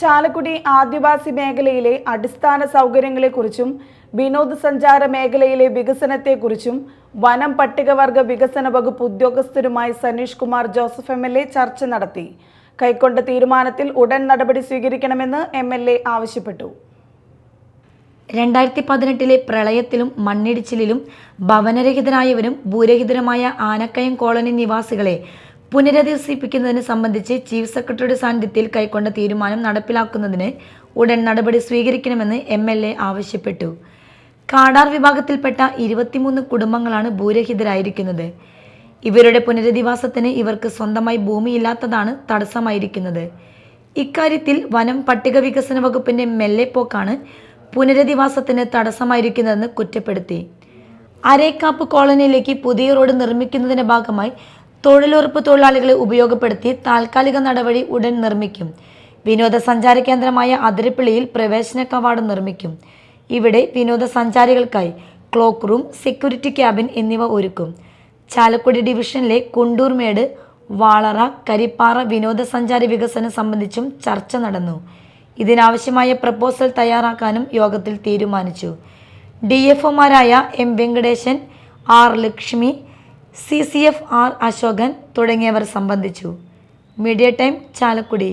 ചാലക്കുടി ആദിവാസി മേഖലയിലെ അടിസ്ഥാന സൗകര്യങ്ങളെക്കുറിച്ചും വിനോദസഞ്ചാര മേഖലയിലെ വികസനത്തെക്കുറിച്ചും വനം പട്ടികവർഗ വികസന വകുപ്പ് ഉദ്യോഗസ്ഥരുമായി സനീഷ് കുമാർ ജോസഫ് എം ചർച്ച നടത്തി. കൈക്കൊണ്ട തീരുമാനത്തിൽ ഉടൻ നടപടി സ്വീകരിക്കണമെന്ന് എ ആവശ്യപ്പെട്ടു. രണ്ടായിരത്തി പതിനെട്ടിലെ പ്രളയത്തിലും മണ്ണിടിച്ചിലിലും ഭവനരഹിതരായവരും ഭൂരഹിതരുമായ ആനക്കയം കോളനി നിവാസികളെ പുനരധിവസിപ്പിക്കുന്നതിന് സംബന്ധിച്ച് ചീഫ് സെക്രട്ടറിയുടെ സാന്നിധ്യത്തിൽ കൈക്കൊണ്ട തീരുമാനം നടപ്പിലാക്കുന്നതിന് ഉടൻ നടപടി സ്വീകരിക്കണമെന്ന് എം എൽ എ ആവശ്യപ്പെട്ടു. കാടാർ വിഭാഗത്തിൽപ്പെട്ട ഇരുപത്തിമൂന്ന് കുടുംബങ്ങളാണ് ഭൂരഹിതരായിരിക്കുന്നത്. ഇവരുടെ പുനരധിവാസത്തിന് ഇവർക്ക് സ്വന്തമായി ഭൂമിയില്ലാത്തതാണ് തടസ്സമായിരിക്കുന്നത്. ഇക്കാര്യത്തിൽ വനം പട്ടിക വികസന വകുപ്പിന്റെ മെല്ലെപ്പോക്കാണ് പുനരധിവാസത്തിന് തടസ്സമായിരിക്കുന്നതെന്ന് കുറ്റപ്പെടുത്തി. അരേക്കാപ്പ് കോളനിയിലേക്ക് പുതിയ റോഡ് നിർമ്മിക്കുന്നതിന്റെ ഭാഗമായി തൊഴിലുറപ്പ് തൊഴിലാളികളെ ഉപയോഗപ്പെടുത്തി താൽക്കാലിക നടപടി ഉടൻ നിർമ്മിക്കും. വിനോദസഞ്ചാര കേന്ദ്രമായ അതിരപ്പിള്ളിയിൽ പ്രവേശന കവാടം നിർമ്മിക്കും. ഇവിടെ വിനോദസഞ്ചാരികൾക്കായി ക്ലോക്ക് റൂം സെക്യൂരിറ്റി ക്യാബിൻ എന്നിവ ഒരുക്കും. ചാലക്കുടി ഡിവിഷനിലെ കുണ്ടൂർമേട് വാളറ കരിപ്പാറ വിനോദസഞ്ചാര വികസനം സംബന്ധിച്ചും ചർച്ച നടന്നു. ഇതിനാവശ്യമായ പ്രപ്പോസൽ തയ്യാറാക്കാനും യോഗത്തിൽ തീരുമാനിച്ചു. D F ഒമാരായ M Venkatesan R Lakshmi C C F R Ashokan തുടങ്ങിയവർ സംബന്ധിച്ചു. Media time Chalakudy.